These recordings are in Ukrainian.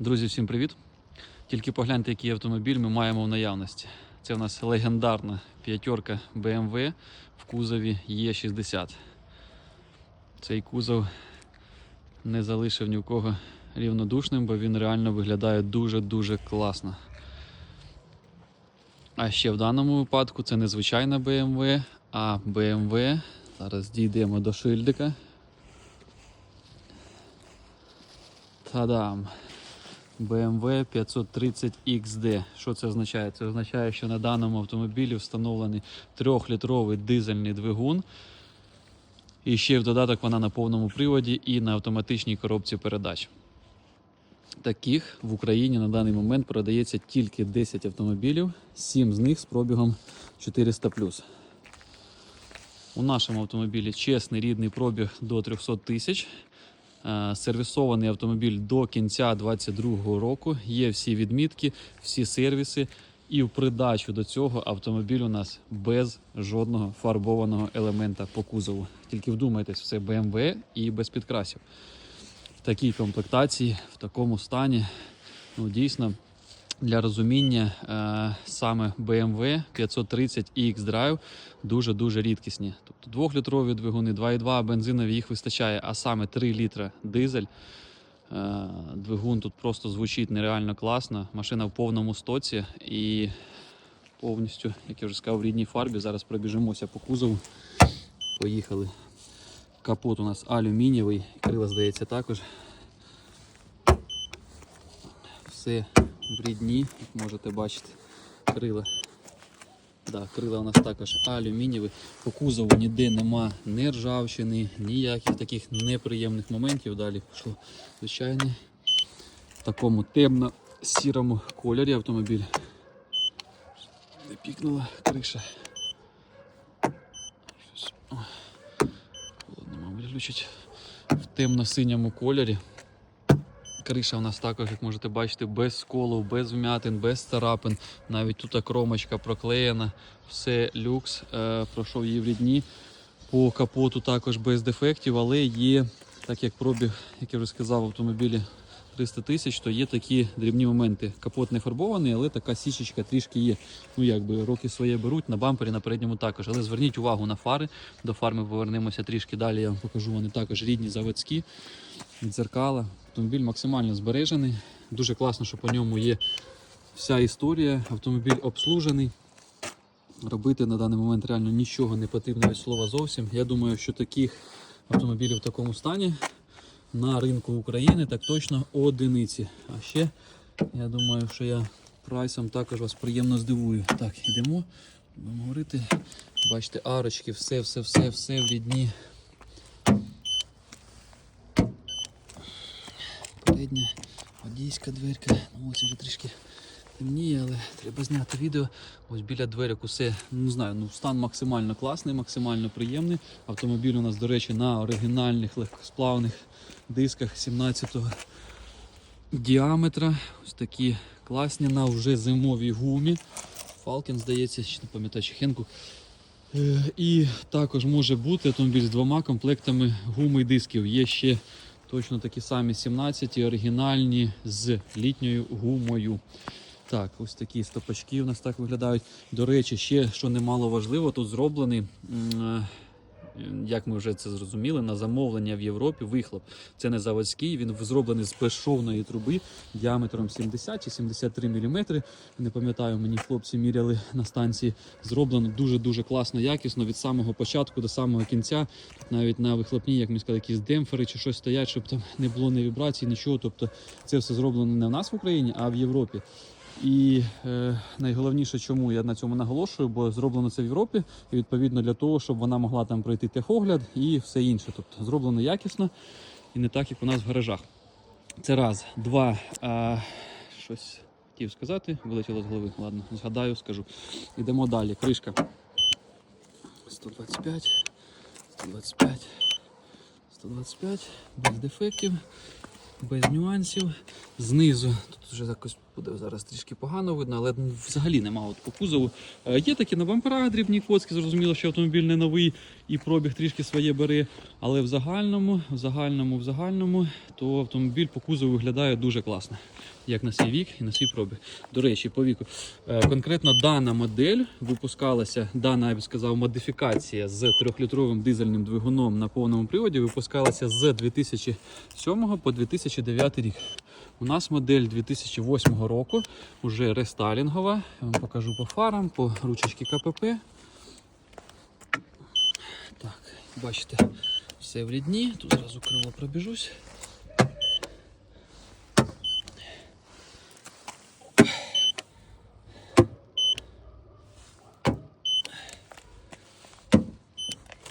Друзі, всім привіт! Тільки погляньте, який автомобіль ми маємо в наявності. Це у нас легендарна п'ятерка BMW в кузові Е60. Цей кузов не залишив ні в кого рівнодушним, бо він реально виглядає дуже-дуже класно. А ще в даному випадку це не звичайна BMW, а BMW. Зараз дійдемо до шильдика. Та-дам! BMW 530 XD. Що це означає? Це означає, що на даному автомобілі встановлений 3-літровий дизельний двигун. І ще в додаток вона на повному приводі і на автоматичній коробці передач. Таких в Україні на даний момент продається тільки 10 автомобілів, 7 з них з пробігом 400. У нашому автомобілі чесний рідний пробіг до 300 тисяч. Е, Сервісований автомобіль до кінця 2022 року. Є всі відмітки, всі сервіси. І в придачу до цього автомобіль у нас без жодного фарбованого елемента по кузову. Тільки вдумайтесь, все BMW і без підкрасів. В такій комплектації, в такому стані, ну дійсно. Для розуміння, е, саме BMW 530 і X-Drive дуже-дуже рідкісні. Тобто 2-літрові двигуни, 2,2 бензинові їх вистачає, а саме 3 літра дизель. Е, Двигун тут просто звучить нереально класно. Машина в повному стоці і повністю, як я вже сказав, в рідній фарбі. Зараз пробіжимося по кузову. Поїхали. Капот у нас алюмінієвий, крила, здається, також. Все в як можете бачити, крила. Да, крила у нас також алюмінієві. По кузову ніде нема ні ржавчини, ніяких таких неприємних моментів. Далі пішло звичайний в такому темно-сірому кольорі автомобіль. Не пікнула криша. Холодно, мабуть, включить в темно-синьому кольорі. Криша у нас також, як можете бачити, без сколу, без вмятин, без царапин. Навіть тут кромочка проклеєна, все люкс, е, пройшов її в рідні. По капоту також без дефектів, але є, так як пробіг, як я вже сказав, автомобілі 300 тисяч, то є такі дрібні моменти. Капот не фарбований, але така січечка трішки є. Ну якби роки своє беруть, на бампері, на передньому також. Але зверніть увагу на фари. До фар ми повернемося трішки далі. Я вам покажу. Вони також рідні, заводські, дзеркала. Автомобіль максимально збережений. Дуже класно, що по ньому є вся історія. Автомобіль обслужений. Робити на даний момент реально нічого не потрібно від слова зовсім. Я думаю, що таких автомобілів в такому стані на ринку України так точно одиниці. А ще я думаю, що я прайсом також вас приємно здивую. Так, йдемо, будемо говорити. Бачите, арочки, все, все, все, все в рідні. Передня водійська дверка. Ну, ось вже трішки темніє, але треба зняти відео. Ось біля дверок усе, не знаю, ну стан максимально класний, максимально приємний. Автомобіль у нас, до речі, на оригінальних легкосплавних дисках 17-го діаметра. Ось такі класні на вже зимовій гумі. Фалкін, здається, чи не пам'ятаю, чи Хенку. Е, І також може бути автомобіль з двома комплектами гуми і дисків. Є ще точно такі самі 17 оригінальні з літньою гумою. Так, ось такі стопачки у нас так виглядають. До речі, ще що немало важливо, тут зроблений, е, як ми вже це зрозуміли, на замовлення в Європі вихлоп. Це не заводський, він зроблений з безшовної труби діаметром 70 чи 73 мм. Не пам'ятаю, мені хлопці міряли на станції. Зроблено дуже-дуже класно, якісно від самого початку до самого кінця. Тут навіть на вихлопній, як ми сказали, якісь демпфери чи щось стоять, щоб там не було ні вібрацій, нічого. Тобто це все зроблено не в нас в Україні, а в Європі. І е, найголовніше, чому я на цьому наголошую, бо зроблено це в Європі, і відповідно для того, щоб вона могла там пройти техогляд і все інше. Тобто зроблено якісно і не так, як у нас в гаражах. Це раз. Два. А, щось хотів сказати, вилетіло з голови. Ладно, згадаю, скажу. Йдемо далі. Кришка. 125, 125, 125, без дефектів, без нюансів. Знизу тут вже якось буде зараз трішки погано видно, але взагалі нема от по кузову. Е, Є такі на бамперах дрібні коцки, зрозуміло, що автомобіль не новий і пробіг трішки своє бере. Але в загальному, в загальному, в загальному, то автомобіль по кузову виглядає дуже класно, як на свій вік і на свій пробіг. До речі, по віку. Е, Конкретно дана модель випускалася, дана, я б сказав, модифікація з трьохлітровим дизельним двигуном на повному приводі випускалася з 2007 по 2009 рік. У нас модель 2008 року, вже рестайлінгова. Я вам покажу по фарам, по ручечки КПП. Так, бачите, все в рідні. Тут зразу крило пробіжусь.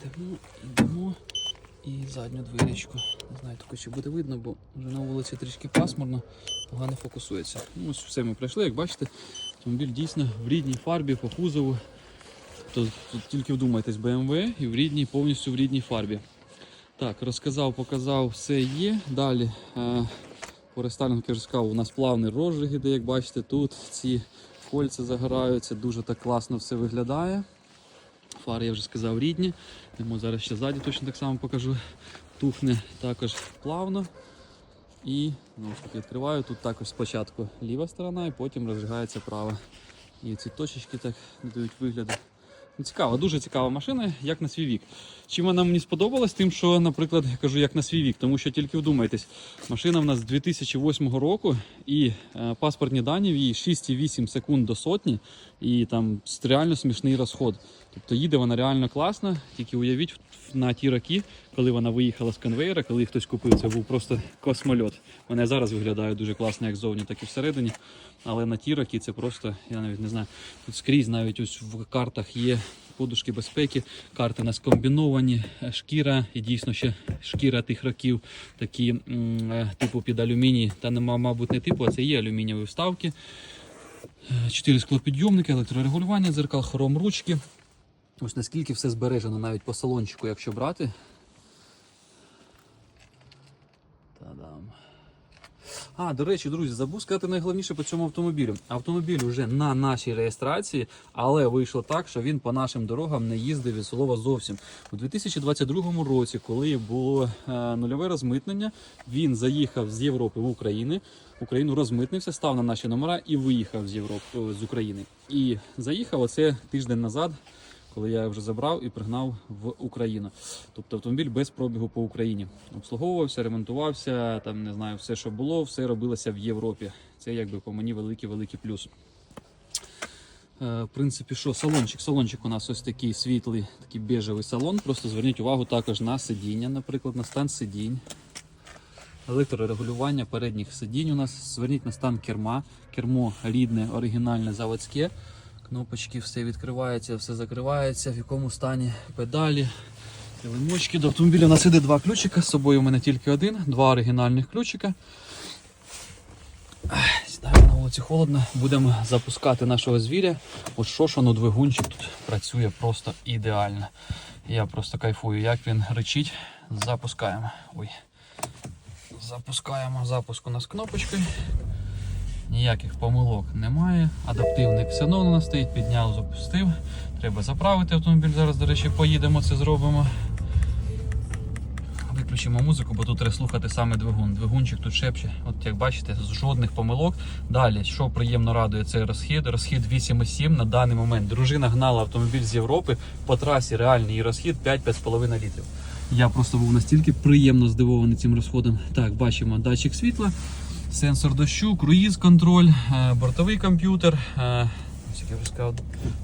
Йдемо, йдемо. І задню двірічку. Не знаю, тако чи буде видно, бо вже на вулиці трішки пасмурно, погано фокусується. Ну, ось все ми пройшли, як бачите, автомобіль дійсно в рідній фарбі по кузову. То, тут тільки вдумайтесь, BMW і в рідній, повністю в рідній фарбі. Так, розказав, показав, все є. Далі е, по рестайлінгу я вже сказав, у нас плавний розжиг іде, як бачите, тут ці кольця загораються, дуже так класно все виглядає. Фари я вже сказав рідні. Йдемо зараз ще ззаді точно так само покажу. Тухне також плавно. І ну, відкриваю. Тут також спочатку ліва сторона і потім розжигається права. І ці точечки так надають вигляду. Ну, Цікава, дуже цікава машина, як на свій вік. Чим вона мені сподобалась? Тим, що, наприклад, я кажу, як на свій вік, тому що тільки вдумайтесь, машина в нас з 2008 року і е, паспортні дані в її 6,8 секунд до сотні, і там реально смішний розход. Тобто їде вона реально класно, тільки уявіть на ті роки, коли вона виїхала з конвейера, коли її хтось купив, це був просто космольот. Вона зараз виглядає дуже класно, як ззовні, так і всередині. Але на ті роки це просто, я навіть не знаю, тут скрізь навіть ось в картах є подушки безпеки, карти у нас комбіновані, е, шкіра і дійсно ще шкіра тих років, такі е, типу під алюміній, та нема, мабуть, не типу, а це є алюмінієві вставки. Е, Чотири склопідйомники, електрорегулювання дзеркал, хром ручки. Ось наскільки все збережено навіть по салончику, якщо брати. Та-дам. А, до речі, друзі, забув сказати найголовніше по цьому автомобілю. Автомобіль вже на нашій реєстрації, але вийшло так, що він по нашим дорогам не їздив від слова зовсім. У 2022 році, коли було е, нульове розмитнення, він заїхав з Європи в Україну. Україну розмитнився, став на наші номера і виїхав з Європи з України. І заїхав оце тиждень назад коли я вже забрав і пригнав в Україну. Тобто автомобіль без пробігу по Україні. Обслуговувався, ремонтувався, там не знаю, все, що було, все робилося в Європі. Це якби по мені великий великий плюс. Е, В принципі, що салончик? Салончик у нас ось такий світлий, такий бежевий салон. Просто зверніть увагу також на сидіння, наприклад, на стан сидінь. Електрорегулювання передніх сидінь у нас. Зверніть на стан керма. Кермо рідне, оригінальне, заводське. Кнопочки, все відкривається, все закривається, в якому стані педалі, килимочки. До автомобіля у нас іде два ключика. З собою у мене тільки один, два оригінальних ключика. Сідаємо на вулиці холодно. Будемо запускати нашого звіря. От воно двигунчик тут працює просто ідеально. Я просто кайфую, як він речить. Запускаємо. Ой. Запускаємо запуск у нас кнопочкою. Ніяких помилок немає. Адаптивник все одно у нас стоїть, підняв, запустив. Треба заправити автомобіль. Зараз, до речі, поїдемо, це зробимо. Виключимо музику, бо тут треба слухати саме двигун. Двигунчик тут шепче. От як бачите, з жодних помилок. Далі, що приємно радує, це розхід. Розхід 8,7 на даний момент. Дружина гнала автомобіль з Європи по трасі. Реальний розхід 5-5,5 літрів. Я просто був настільки приємно здивований цим розходом. Так, бачимо датчик світла, сенсор дощу, круїз контроль, е, бортовий комп'ютер. е,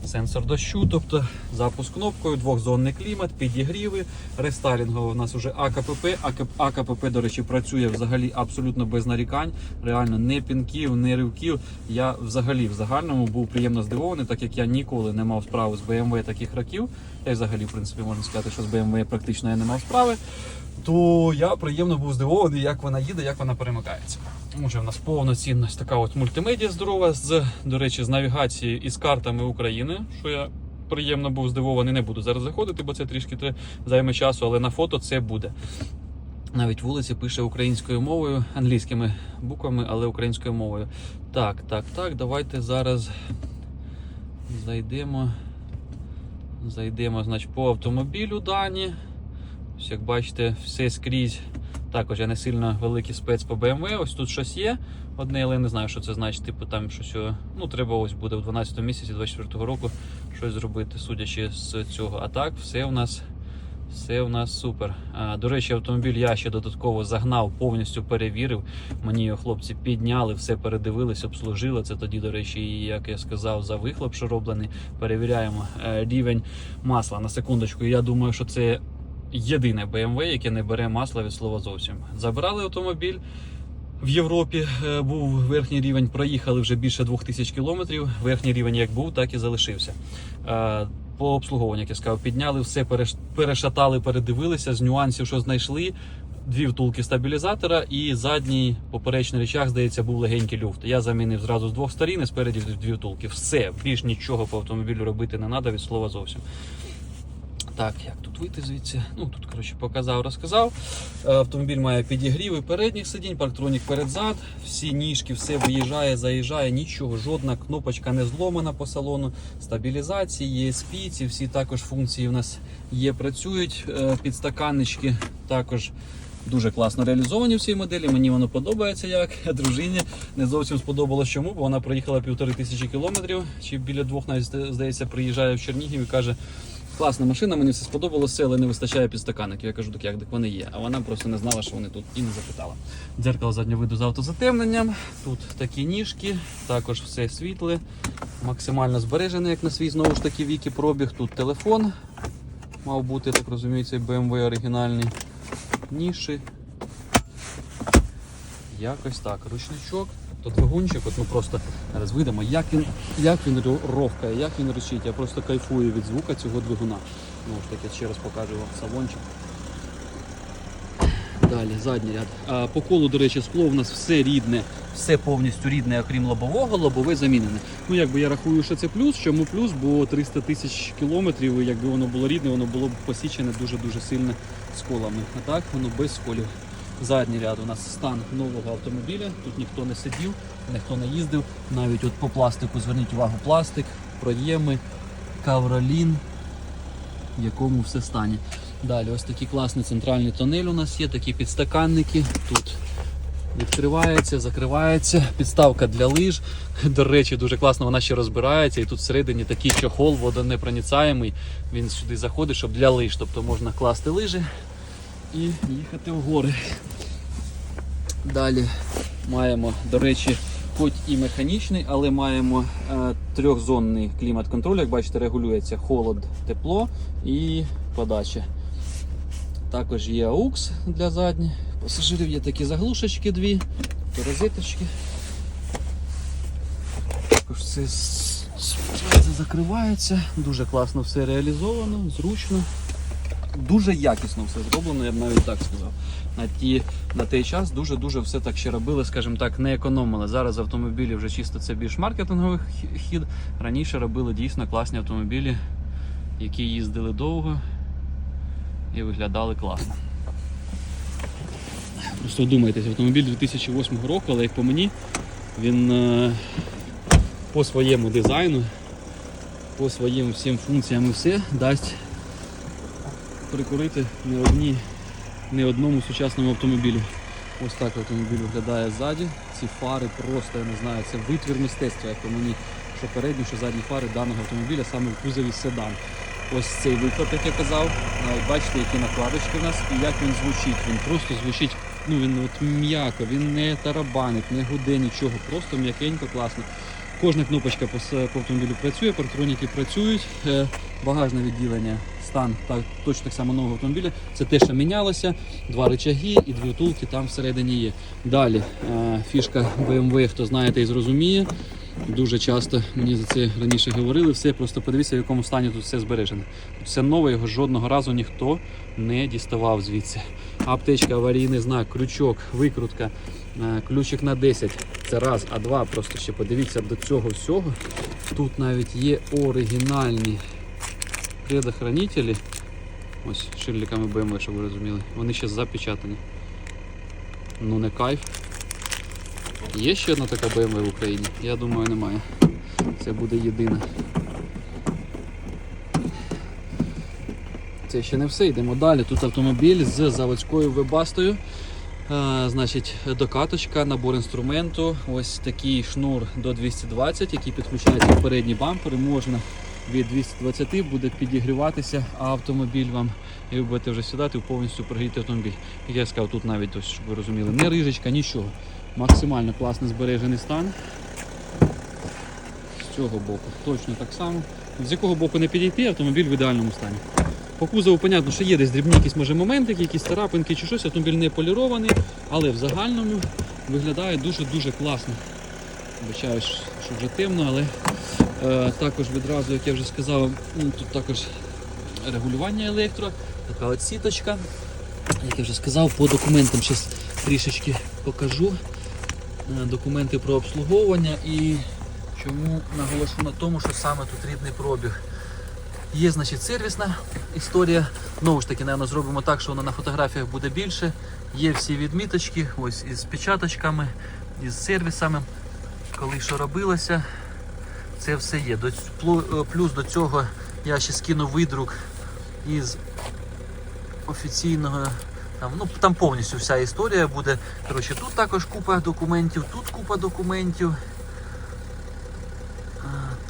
сенсор дощу, тобто запуск кнопкою, двохзонний клімат, підігріви, рестайлінгово у нас вже АКПП. АК- АКПП, до речі, працює взагалі абсолютно без нарікань. Реально не пінків, не ривків. Я взагалі в загальному був приємно здивований, так як я ніколи не мав справи з BMW таких років. Я взагалі, в принципі, можна сказати, що з BMW практично я не мав справи. То я приємно був здивований, як вона їде, як вона перемикається. Може, в нас повноцінна ось така от мультимедіа здорова, з, до речі, з навігацією і з картами України, що я приємно був здивований. Не буду зараз заходити, бо це трішки займе часу, але на фото це буде. Навіть вулиці пише українською мовою, англійськими буквами, але українською мовою. Так, так, так, давайте зараз зайдемо. Зайдемо, значить, по автомобілю дані. Ось, як бачите, все скрізь. Також я не сильно великий спец по BMW. Ось тут щось є. Одне, але я не знаю, що це значить. Типу там щось. Ну, треба ось буде в 12 місяці 24 року щось зробити, судячи з цього. А так, все у нас. Все у нас супер. А, до речі, автомобіль я ще додатково загнав, повністю перевірив. Мені його хлопці підняли, все передивились, обслужили. Це тоді, до речі, як я сказав, за вихлоп, що роблений. Перевіряємо е, рівень масла. На секундочку. Я думаю, що це єдине BMW, яке не бере масла від слова зовсім. Забрали автомобіль. В Європі е, був верхній рівень, проїхали вже більше 2000 кілометрів. Верхній рівень як був, так і залишився. Е, По обслуговуванню, як я сказав, підняли все, перешатали, передивилися з нюансів, що знайшли. Дві втулки стабілізатора і задній поперечний речах, здається, був легенький люфт. Я замінив зразу з двох сторін і спереді дві втулки. Все, більш нічого по автомобілю робити не треба від слова зовсім. Так, як тут вийти звідси? Ну тут, коротше, показав, розказав. Е, Автомобіль має підігріви передніх сидінь, парктронік перед-зад, всі ніжки, все виїжджає, заїжджає, нічого, жодна кнопочка не зломана по салону. Стабілізації, ESP, ці всі також функції в нас є, працюють. Е, Підстаканнички також. Дуже класно реалізовані в цій моделі. Мені воно подобається як дружині. Не зовсім сподобалось чому, бо вона проїхала півтори тисячі кілометрів, чи біля двох навіть здається, приїжджає в Чернігів і каже: класна машина, мені все сподобалося, але не вистачає підстаканників. Я кажу, так як так вони є. А вона просто не знала, що вони тут і не запитала. Дзеркало заднього виду з автозатемненням. Тут такі ніжки, також все світле, максимально збережене, як на свій знову ж таки віки пробіг. Тут телефон. Мав бути, так розумію, цей BMW оригінальний. Ніші. Якось так. Ручничок. То двигунчик, от ми просто зараз видимо, як він, як він рохкає, як він речить. Я просто кайфую від звука цього двигуна. Ну ж таки, ще раз покажу вам салончик. Далі, задній ряд. А, по колу, до речі, скло у нас все рідне, все повністю рідне, окрім лобового, лобове замінене. Ну, якби я рахую, що це плюс. Чому плюс? Бо 300 тисяч кілометрів, якби воно було рідне, воно було б посічене дуже-дуже сильно сколами. А так воно без сколів. Задній ряд у нас стан нового автомобіля. Тут ніхто не сидів, ніхто не їздив. Навіть от по пластику зверніть увагу, пластик, проєми, кавролін, в якому все стані. Далі ось такий класний центральний тонель у нас є, такі підстаканники. Тут відкривається, закривається, підставка для лиж. До речі, дуже класно вона ще розбирається. І тут всередині такий чохол водонепроницаємий. Він сюди заходить, щоб для лиж. Тобто можна класти лижі і їхати в гори. Далі маємо, до речі, хоч і механічний, але маємо е, трьохзонний клімат-контроль. Як бачите, регулюється холод, тепло і подача. Також є AUX для задніх. Пасажирів є такі заглушечки дві, то розеточки. Також з- закривається. Дуже класно все реалізовано, зручно. Дуже якісно все зроблено, я б навіть так сказав. На, ті, на той час дуже-дуже все так ще робили, скажімо так, не економили. Зараз автомобілі вже чисто це більш маркетинговий хід. Раніше робили дійсно класні автомобілі, які їздили довго і виглядали класно. Просто думайтесь, автомобіль 2008 року, але як по мені, він е, по своєму дизайну, по своїм всім функціям і все дасть прикурити не одні, не одному сучасному автомобілі. Ось так автомобіль виглядає ззаді. Ці фари просто, я не знаю, це витвір мистецтва, як по мені, що передні, що задні фари даного автомобіля саме в кузові седан. Ось цей вихлоп, як я казав. Навіть бачите, які накладочки в нас і як він звучить. Він просто звучить, ну він от м'яко, він не тарабанить, не гуде нічого, просто м'якенько, класно. Кожна кнопочка по, автомобілю працює, парктроніки працюють, е, багажне відділення, стан так, точно так само нового автомобіля. Це те, що мінялося. Два рычаги і дві втулки там всередині є. Далі е, фішка BMW, хто знаєте і зрозуміє. Дуже часто мені за це раніше говорили. Все, просто подивіться, в якому стані тут все збережено. Тут все нове, його жодного разу ніхто не діставав звідси. Аптечка, аварійний знак, крючок, викрутка, е, ключик на 10. Це раз, а два. Просто ще подивіться до цього всього. Тут навіть є оригінальні предохранителі. Ось шильниками BMW, щоб ви розуміли. Вони ще запечатані. Ну не кайф. Є ще одна така BMW в Україні? Я думаю, немає. Це буде єдина. Це ще не все, йдемо далі. Тут автомобіль з заводською вебастою. Е, значить, докаточка, набор інструменту, ось такий шнур до 220, який підключається в передні бампери. Можна від 220 буде підігріватися, автомобіль вам, і ви будете вже сідати в повністю прогріти автомобіль. Як я сказав, тут навіть, ось, щоб ви розуміли, не рижечка, нічого. Максимально класно збережений стан. З цього боку точно так само. З якого боку не підійти, автомобіль в ідеальному стані. По кузову, понятно, що є десь дрібні якісь може моментики, якісь царапинки чи щось, автомобіль не полірований, але в загальному виглядає дуже-дуже класно. Вибачаю, що вже темно, але також відразу, як я вже сказав, тут також регулювання електро, така от сіточка. Як я вже сказав, по документам зараз трішечки покажу. Е, Документи про обслуговування і чому наголошу на тому, що саме тут рідний пробіг. Є, значить, сервісна історія. Знову ж таки, напевно, зробимо так, що вона на фотографіях буде більше. Є всі відміточки, ось із печаточками, із сервісами, коли що робилося. Це все є. Е, Плюс до цього я ще скину видрук із офіційного. Там, ну, там повністю вся історія буде. Коротше, тут також купа документів, тут купа документів.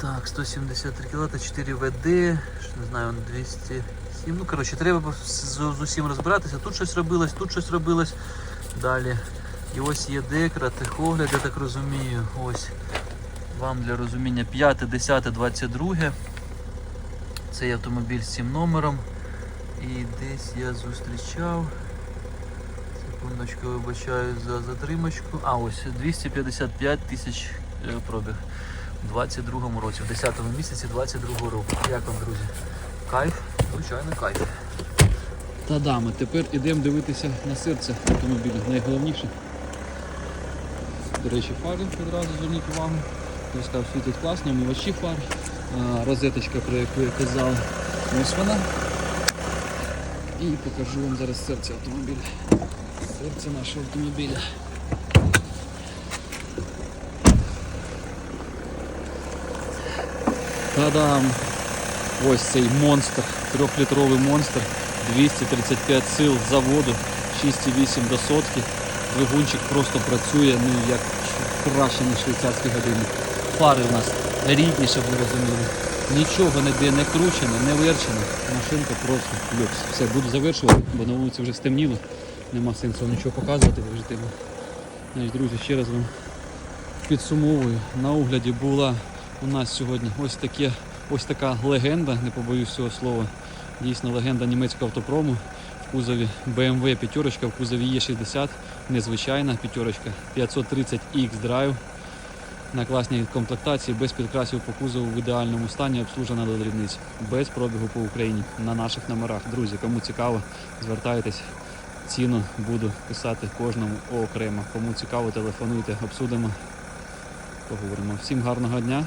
Так, 173 кВт, 4 ВД, не знаю, 207. Ну, коротше, треба з, з усім розбиратися. Тут щось робилось, тут щось робилось. Далі. І ось є декра, техогляд, я так розумію. Ось вам для розуміння 5, 10, 22. Цей автомобіль з цим номером. І десь я зустрічав. Секундочку, вибачаю за затримочку. А, ось 255 тисяч е, пробіг у 22-му році, в 10-му місяці 22-го року. Як вам, друзі? Кайф? Звичайно, кайф. Та дами, тепер ідемо дивитися на серце автомобіля. Найголовніше. До речі, фари одразу зверніть увагу. Я сказав, світять класно, мивачі фар. Розеточка, про яку я казав, ось вона. І покажу вам зараз серце автомобіля. Серце нашого автомобіля. Та-дам! Ось цей монстр, трьохлітровий монстр, 235 сил заводу, 6,8 до сотки. Двигунчик просто працює, ну як краще, ніж швейцарський годинник. Фари у нас рідні, щоб ви розуміли. Нічого ніде не кручене, не верчене. Машинка просто люкс. Все, буду завершувати, бо на вулиці вже стемніло. Нема сенсу нічого показувати, вже темно. Значить, друзі, ще раз вам підсумовую. На огляді була у нас сьогодні ось таке, ось така легенда, не побоюсь цього слова. Дійсно легенда німецького автопрому. В кузові BMW п'ятерочка, в кузові Е60, незвичайна п'ятерочка, 530X Drive на класній комплектації, без підкрасів по кузову в ідеальному стані, обслужена до дрібниць, без пробігу по Україні на наших номерах. Друзі, кому цікаво, звертайтесь. Ціну буду писати кожному окремо. Кому цікаво, телефонуйте, обсудимо, поговоримо. Всім гарного дня.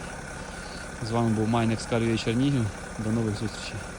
З вами був Майнекс Карвій Чернігів. До нових зустрічей.